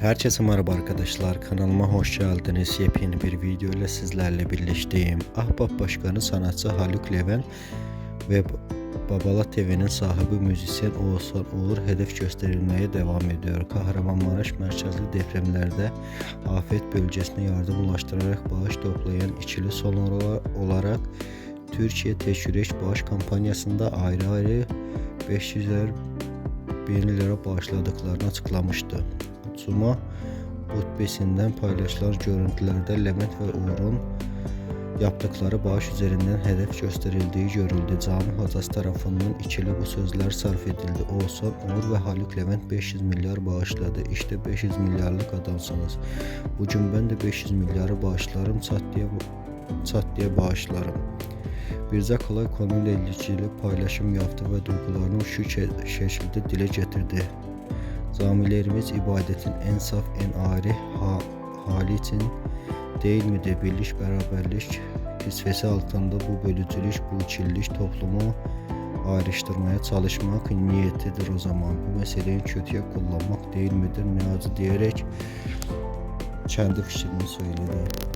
Herkese merhaba arkadaşlar. Kanalıma hoş geldiniz. Yepyeni bir video ile sizlerle birleşteyim. Ahbap Başkanı sanatçı Haluk Levent ve Babala TV'nin sahibi müzisyen Oğuzhan Uğur hedef gösterilmeye devam ediyor. Kahramanmaraş merkezli depremlerde afet bölgesine yardım ulaştırarak bağış toplayan ikili son olarak Türkiye Teşvireç Bağış kampanyasında ayrı ayrı 500'er bin lira bağışladıklarını açıklamıştı. Cuma hutbesinden paylaşılan görüntülerde Levent ve Uğur'un yaptıkları bağış üzerinden hedef gösterildiği görüldü. Cami hocası tarafından ikili bu sözler sarf edildi. Oğuzhan Uğur ve Haluk Levent 500 milyar bağışladı. İşte 500 milyarlık adamsınız. Bugün ben de 500 milyarı bağışlarım, çat diye, çat diye bağışlarım. Birce Kalay konuyla ilgili paylaşım yaptı ve duygularını şu şe- şekilde dile getirdi. Camilerimiz ibadetin en saf, en ari ha- hali için değil midir? Birlik, beraberlik kisvesi altında bu bölücülük, bu kirlilik toplumu ayrıştırmaya çalışmak niyetidir o zaman. Bu meseleyi kötüye kullanmak değil midir? Acı diyerek kendi fikrini söyledi.